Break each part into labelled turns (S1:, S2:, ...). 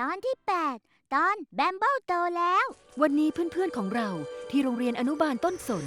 S1: ตอนที่ 8 ตอนแบมเบิลโตแล้ว
S2: วันนี้เพื่อนๆของเราที่โรงเรียนอนุบาลต้นสน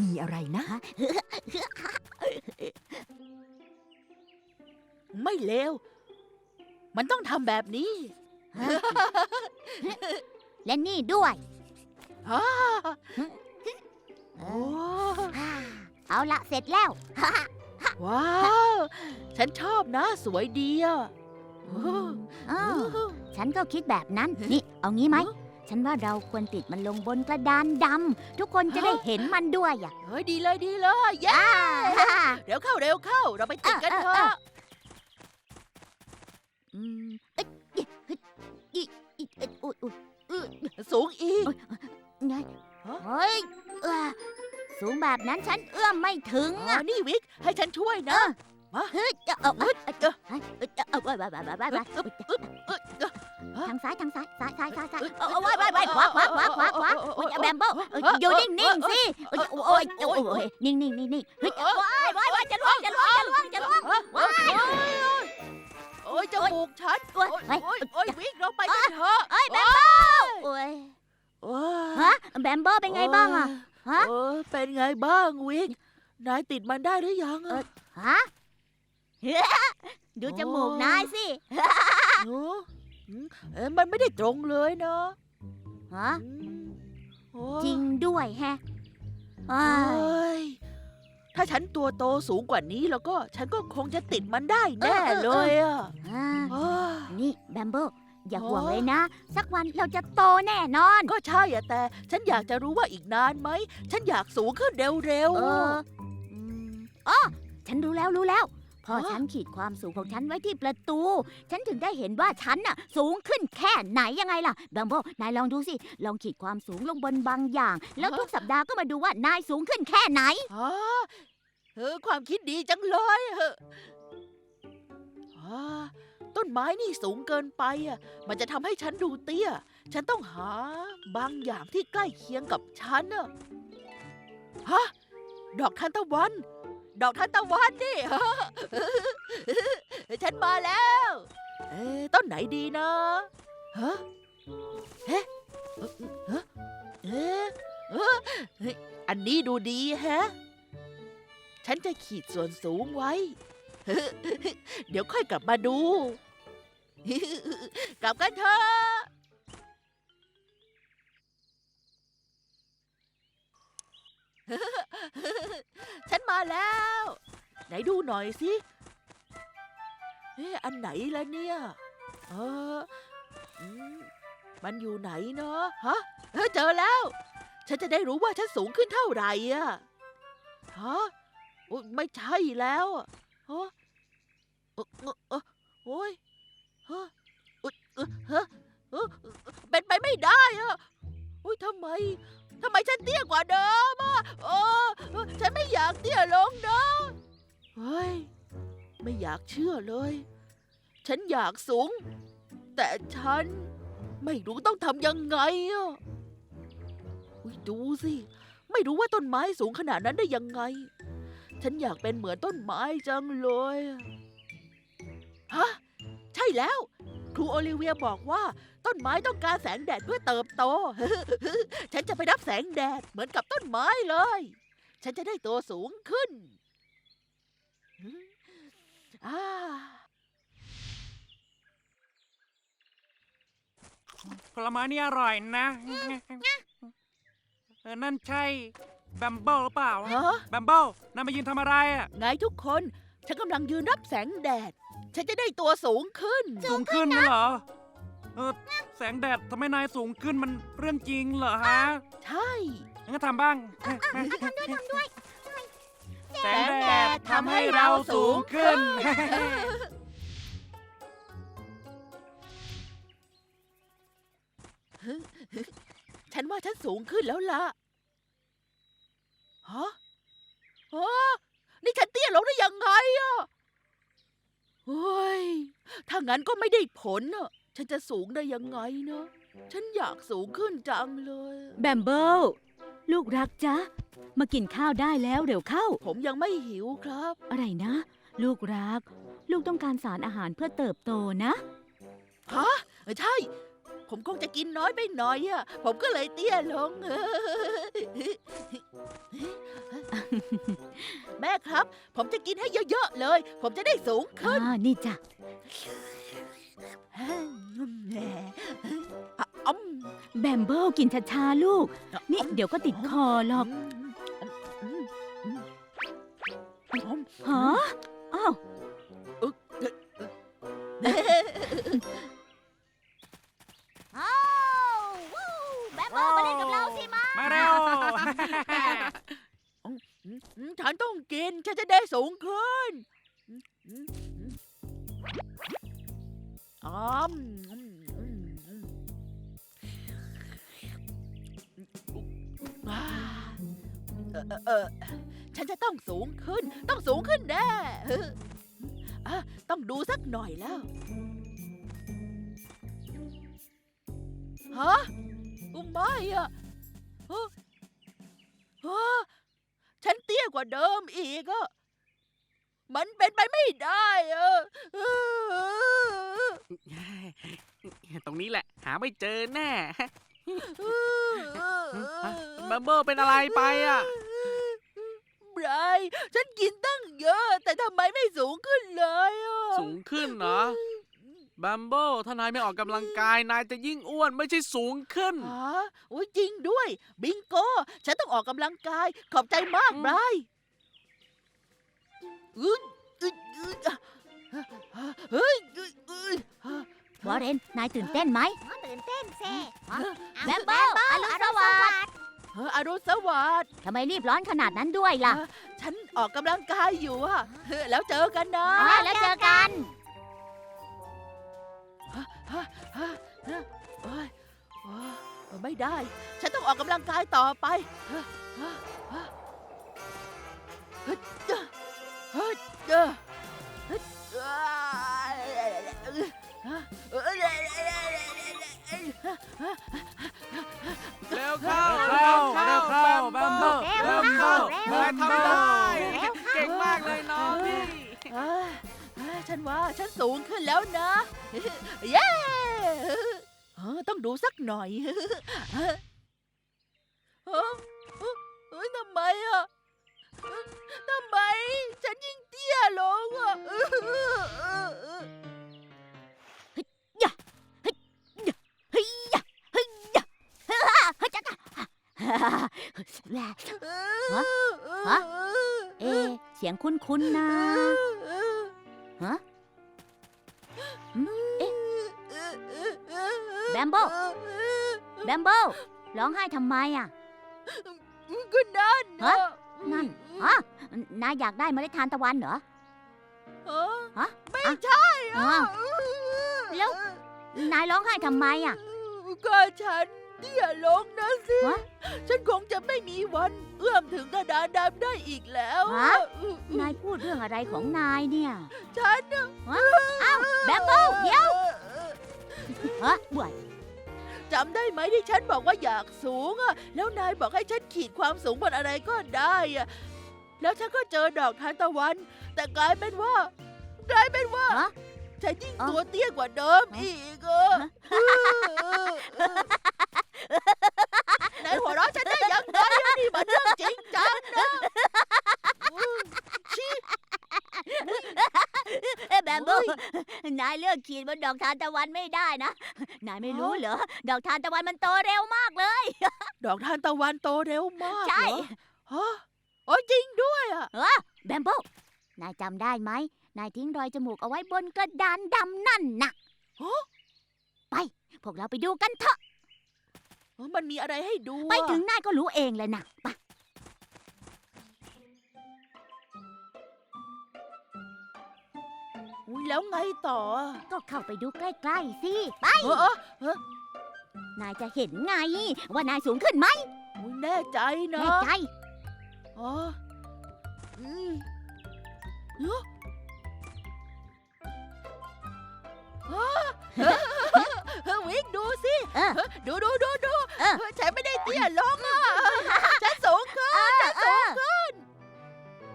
S2: มีอะไรนะ
S3: ไม่เลว มันต้องทำแบบนี้
S1: และนี่ด้วย
S3: ฮ่า
S1: เอ
S3: โอ้
S1: อเอาละเสร็จแล้ว
S3: ว้าว ฉันชอบนะ สวยดีอะโอ้
S1: อ้าวฉันก็คิดแบบนั้น นี่ เอางี้ไหม ฉันว่าเราควรติดมันลงบนกระดานดำ ทุกคนจะได้เห็นมันด้วยอะ
S3: เฮ้ยดีเลยดีเลยเย้
S1: อ่า
S3: เร็วเข้าเร็วเข้า เราไปติดกันเถ
S1: เออเออ
S3: อะ
S1: อืมเอ้ยเอ้ยเอ้ยเอ้ยเอ้ยอุ๊ยอุ๊ยอุ๊ย
S3: สูงอีก
S1: ไง
S3: ฮะ
S1: เฮ้ยเอ้อสูงแบบนั้นฉันเอื้อมไม่ถึง
S3: อ๋อ
S1: อะ
S3: นี่วิก ให้ฉันช่วย
S1: เอ
S3: นะ
S1: อ
S3: มา
S1: เฮ้ยเอาเอาเอาเอา
S3: เออ
S1: เอา เอาเอาเอาเอาเอาเอาเอา
S3: อึ๊บอึ๊บอึ๊บฮะ
S1: ทางซ้ายทางซ้ายซ้ายซ้ายซ้ายซ้าย
S3: เอ้ย
S1: เอาเอาไว้ไว้ไว้ขวาขวาขวาขวาขวาโอ้ยแบมโบ้เอ้ยอยู่นิ่งๆสิโอ้ยโอ้ยโอ้ยโอ้ยนิ่งนิ่งนิ่งๆเฮ้ยโอ้ยว้ไว้จะล่วงจะล่วงจะล่วงจะล่วง
S3: โอ้ยโอ้ยจมูกฉัน
S1: โอ้ย
S3: โอ้ยโอ้ยวิกเราไปกันเถอะ
S1: เอ้ยแบมโบ้โอ้ยฮะแบมโบ้เป็นไงบ้างอะฮะ
S3: เออเป็นไงบ้างวิกนายติดมันได้หรือยัง
S1: อ
S3: อะ
S1: ฮะ ดูจมูกนายสิ
S3: หนูอืมเอ้ยมันไม่ได้ตรงเลยเนาะ
S1: ฮะ
S3: อืมโอ้
S1: จริงด้วยแฮะอ้า
S3: เอ้
S1: ย
S3: ยถ้าฉันตัวโตสูงกว่านี้แล้วก็ฉันก็คงจะติดมันได้แน่
S1: เออเออเออ
S3: เลยอะ
S1: อ่า
S3: โอ้ย
S1: นี่แบมโบ้อย่า
S3: อ๋อ
S1: ห่วงเลยนะ สักวันเราจะโตแน่นอน
S3: ก็ใช่อะแต่ฉันอยากจะรู้ว่าอีกนานไหม ฉันอยากสูงขึ้นเร็ว
S1: เอ
S3: ๆ
S1: ออืมอ๋อฉันรู้แล้วรู้แล้ว พอ
S3: ฮะ
S1: ฉันขีดความสูงของฉันไว้ที่ประตู ฉันถึงได้เห็นว่าฉันน่ะ สูงขึ้นแค่ไหนยังไงล่ะแบมโบ้นายลองดูสิ ลองขีดความสูงลงบนบางอย่าง แล้วทุกสัปดาห์ก็มาดูว่านายสูงขึ้นแค่ไหน
S3: อ๋อเออความคิดดีจังเลยเอออ๋อต้นไม้นี่สูงเกินไปอะ มันจะทำให้ฉันดูเตี้ย ฉันต้องหาบางอย่างที่ใกล้เคียงกับฉันอะฮะดอกทานตะวัน ดอกทานตะวันนี่ ฉันมาแล้ว เอ๊ะต้นไหนดีนะฮะเอ๊ะเอ๊ะเอ๊ะเอ๊ะเฮ้ยอันนี้ดูดีแฮะ ฉันจะขีดส่วนสูงไว้ เดี๋ยวค่อยกลับมาดู กลับกันเถอะฉันมาแล้ว นดูหน่อยสิเอ๊ะอันไหนล่ะเนี่ย เอออืมมันอยู่ไหนเนาะฮะเออเจอแล้ว ฉันจะได้รู้ว่าฉันสูงขึ้นเท่าไหร่อะฮะโอ๊ยไม่ใช่แล้วอะฮะเออเออเออโอ้ยฮะอุ๊ยเออฮะเออเป็นไปไม่ได้อะอุ้ยทำไมทำไมฉันเตี้ยกว่าเดิมอะเออเออฉันไม่อยากเตี้ยลงนะ เฮ้ย ไม่อยากเชื่อเลย ฉันอยากสูง แต่ฉันไม่รู้ต้องทำยังไงอะดูสิ ไม่รู้ว่าต้นไม้สูงขนาดนั้นได้ยังไง ฉันอยากเป็นเหมือนต้นไม้จังเลย ฮะ ใช่แล้ว ครูโอลิเวียบอกว่า ต้นไม้ต้องการแสงแดดเพื่อเติบโต ฉันจะไปรับแสงแดดเหมือนกับต้นไม้เลย ฉันจะได้ตัวสูงขึ้น อืมอ่า
S4: ผลไม้นี่อร่อยนะเออนั่นใช่แบมเบิลหรือเปล่า
S3: ฮะ
S4: แบมเบิลนายมายืนทำอะไรอะ
S3: ไงทุกคน ฉันกำลังยืนรับแสงแดด ฉันจะได้ตัวสูงขึ้น
S4: สูงขึ้นเหรอเออแสงแดดทำให้นายสูงขึ้นมันเรื่องจริงเหรอฮะ
S3: ใช่
S4: งั้นก็ทำบ้าง แสงแดด ทำให้เราสูงขึ้น
S3: ฉันว่าฉันสูงขึ้นแล้วล่ะ ฮะฮะนี่ฉันเตี้ยลงได้ยังไงอะเฮ้ย ถ้างั้นก็ไม่ได้ผลอะฉันจะสูงได้ยังไงเนะฉันอยากสูงขึ้นจังเลย
S2: แบมเบิล ลูกรักจ๊ะ มากินข้าวได้แล้วเร็วเข้า
S3: ผมยังไม่หิวครับ
S2: อะไรนะ ลูกรัก ลูกต้องการสารอาหารเพื่อเติบโตนะ
S3: ฮะเออใช่ ผมคงจะกินน้อยไปหน่อยอะผมก็เลยเตี้ยลงแม่ครับ ผมจะกินให้เยอะๆเลย ผมจะได้สูงขึ้น
S2: อ่า นี่จ้ะ
S3: อะอ้อม
S2: แบมเบิลกินช้าๆลูก นี่เดี๋ยวก็ติดคอหรอก
S3: อืมอืมอืม
S2: ฮะอ้าว
S1: อ้าววู้แบมโบมาเล่นกับเราสิมา
S4: มาเร็ว
S3: อืมฉันต้องกิน ฉันจะได้สูงขึ้นอืมอืม เออเออเออฉันจะต้องสูงขึ้น ต้องสูงขึ้นแน่เอออะต้องดูสักหน่อยแล้ว ฮะอุ้มไม่อะเฮ้อเฮ้อฉันเตี้ยกว่าเดิมอีกอะมันเป็นไปไม่ได้อะเออ
S4: ตรงนี้แหละ หาไม่เจอแน่
S3: เออ
S4: บัมเบิลเป็นอะไรไปอะ
S3: ไบรท์ฉันกินตั้งเยอะ แต่ทำไมไม่สูงขึ้นเลยอะ
S4: สูงขึ้นเหรอบัมเบิลถ้านายไม่ออกกำลังกาย นายจะยิ่งอ้วนไม่ใช่สูงขึ้น
S3: ฮะโอ้ยจริงด้วย บิงโก ฉันต้องออกกำลังกาย ขอบใจมาก
S4: อืม
S3: ไบรท์อึดอึดอึดอะเฮ้ยอึดอึด
S1: วอร์เรน นายตื่นเต้นไหมตื่นเต้นสิแบมโบอรุณสวัสดิ์
S3: เอออรุณสวัสดิ์
S1: ทำไมรีบร้อนขนาดนั้นด้วยล่ะ
S3: เออฉันออกกำลังกายอยู่อะเออแล้วเจอกันนะ
S1: อ่าแล้วเจอกัน
S3: ฮะฮะฮะโอ้ยโอ้ยไม่ได้ ฉันต้องออกกำลังกายต่อไปฮะฮะฮะเฮ้ยเจ้าเฮ้ยเจ้าเฮ้ยเอ้ ว่าฉันสูงขึ้นแล้วนะ เย้เออต้องดูสักหน่อยเฮ้ยเฮ้ยเฮ้ยทำไมอะทำไม ฉันยิ่งเตี้ยลงอะ
S1: เฮ้ยยะเฮ้ยยะเฮ้ยเฮ้ยจ้าจ้าแหละฮะเอะเสียงคุ้นๆนะ ฮะอืมเอ๊ะ แบมโบ้ แบมเบิลร้องไห้ทำไมอะ
S3: ก็นั่น
S1: ฮะ นั่นฮะนายอยากได้เมล็ดทานตะวันเหรอ ฮะ
S3: ไม่
S1: อะ
S3: ใช่
S1: อ้าวแล้ว นายร้องไห้ทำไมอะ
S3: ก็ฉัน เตี้ยลงนะสิ
S1: ฮะ
S3: ฉันคงจะไม่มีวัน เอื้อมถึงกระดานดำได้อีกแล้ว
S1: ฮะ
S3: อะ
S1: นายพูดเรื่องอะไรของนายเนี่ย
S3: ฉันน่ะ
S1: อ้าวแบมเบิลเดี๋ยว ฮะบ่วย
S3: จำได้ไหมที่ฉันบอกว่าอยากสูงอะแล้วนายบอกให้ฉันขีดความสูงบนอะไรก็ได้อะแล้วฉันก็เจอดอกทานตะวัน แต่กลายเป็นว่ากลายเป็นว่า
S1: ฮะ
S3: ฉันยิ่ง
S1: อ๋อ
S3: ตัวเตี้ยกว่าเดิม
S1: ฮะ
S3: อีกอะ นายหัวเราะฉันได้ยังไงอะนี่มันเรื่องจริงจังนะชิ
S1: เอ้ยแบมเบิล
S3: โอ้ย
S1: นายเลือกขีดบนดอกทานตะวันไม่ได้นะ นายไม่รู้เหรอ ดอกทานตะวันมันโตเร็วมากเลย
S3: ดอกทานตะวันโตเร็วมาก
S1: ใช่
S3: เหรอฮะโอ้ยจริงด้วยอะ
S1: เออแบมเบิลนายจำได้ไหม นายทิ้งรอยจมูกเอาไว้บนกระดานดำนั่นน่ะ
S3: ฮะ
S1: ไป พวกเราไปดูกันเถอะ
S3: เอ้า มันมีอะไรให้ดูอะ
S1: ไปถึงนายก็รู้เองเลยนะไป
S3: อุ้ยแล้วไงต่ออะ
S1: ก็เข้าไปดูใกล้ๆสิ ไป
S3: เออเออ นา
S1: ยจะเห็นไง ว่านายสูงขึ้นไหม
S3: อุ้ยแน่ใจนะ
S1: แน่ใจ
S3: อ๋ออืมเอ้อฮะเฮ้อเฮ้อวิกดูสิ
S1: เออ
S3: เฮ้อดูดูดูดู
S1: เออ
S3: เฮ้ย ฉันไม่ได้เตี้ยลงอะฉันสูงขึ้น
S1: เออเออ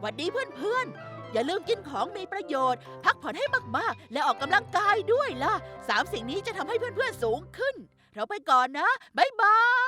S3: หวัดดีเพื่อนเพื่อนๆ อย่าลืมกินของมีประโยชน์ พักผ่อนให้มากๆ และออกกำลังกายด้วยล่ะสามสิ่งนี้จะทำให้เพื่อนๆสูงขึ้น เราไปก่อนนะ บ๊ายบาย